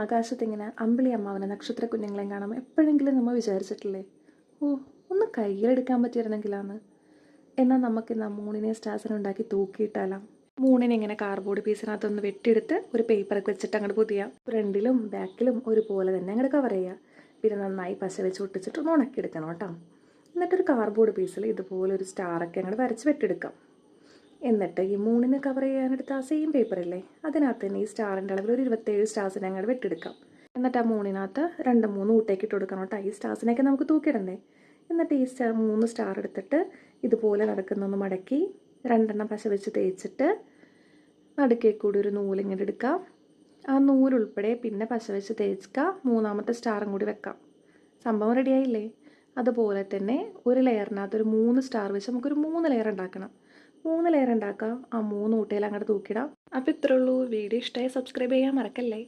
ആകാശത്ത് ഇങ്ങനെ അമ്പിളി അമ്മാവനെ നക്ഷത്ര കുഞ്ഞുങ്ങളെയും കാണുമ്പോൾ എപ്പോഴെങ്കിലും നമ്മൾ വിചാരിച്ചിട്ടില്ലേ ഓ ഒന്ന് കയ്യിലെടുക്കാൻ പറ്റിയിരുന്നെങ്കിലാണ്. എന്നാൽ നമുക്ക് ഇന്ന് ആ മൂണിനെ സ്റ്റാസിനെ ഉണ്ടാക്കി തൂക്കിയിട്ടാലാം. മൂണിനെ ഇങ്ങനെ കാർഡ്ബോർഡ് പീസിനകത്തൊന്ന് വെട്ടിയെടുത്ത് ഒരു പേപ്പറൊക്കെ വെച്ചിട്ട് അങ്ങോട്ട് പുതിയ. ഫ്രണ്ടിലും ബാക്കിലും ഒരുപോലെ തന്നെ അങ്ങോട്ട് കവർ ചെയ്യുക പിന്നെ നന്നായി പശ വെച്ച് ഒട്ടിച്ചിട്ട് ഒന്ന് ഉണക്കിയെടുക്കണം കേട്ടോ. എന്നിട്ടൊരു കാർഡ്ബോർഡ് പീസിൽ ഇതുപോലെ ഒരു സ്റ്റാറൊക്കെ അങ്ങോട്ട് വരച്ച് വെട്ടിയെടുക്കാം. എന്നിട്ട് ഈ മൂന്നിന് കവർ ചെയ്യാനെടുത്ത ആ സെയിം പേപ്പറില്ലേ അതിനകത്ത് തന്നെ ഈ സ്റ്റാറിന്റെ അളവിൽ ഒരു ഇരുപത്തേഴ് സ്റ്റാർസിനെ അങ്ങോട്ട് വെട്ടിയെടുക്കാം എന്നിട്ട് ആ മൂന്നിനകത്ത് രണ്ട് മൂന്ന് ഊട്ടേക്ക് ഇട്ട് കൊടുക്കണം കേട്ടോ ഈ സ്റ്റാർസിനെയൊക്കെ നമുക്ക് തൂക്കിയിടണ്ടേ എന്നിട്ട് ഈ സ്റ്റാർ മൂന്ന് സ്റ്റാർ എടുത്തിട്ട് ഇതുപോലെ നടക്കുന്നൊന്ന് മടക്കി രണ്ടെണ്ണം പശ വെച്ച് തേച്ചിട്ട് നടുക്കേ കൂടി ഒരു നൂലിങ്ങനെ എടുക്കാം. ആ നൂലുൾപ്പെടെ പിന്നെ പശ വെച്ച് തേച്ചുക മൂന്നാമത്തെ സ്റ്റാറും കൂടി വെക്കാം. സംഭവം റെഡിയായില്ലേ അതുപോലെ തന്നെ ഒരു ലെയറിനകത്ത് ഒരു മൂന്ന് സ്റ്റാർ വെച്ച് നമുക്കൊരു മൂന്ന് ലെയർ ഉണ്ടാക്കണം. മൂന്ന് ലെയർ ഉണ്ടാക്കാം. ആ മൂന്ന് ഊട്ടയിൽ അങ്ങോട്ട് തൂക്കിടാം. അപ്പോൾ ഇത്രയുള്ളൂ വീഡിയോ ഇഷ്ടമായി സബ്സ്ക്രൈബ് ചെയ്യാൻ മറക്കല്ലേ?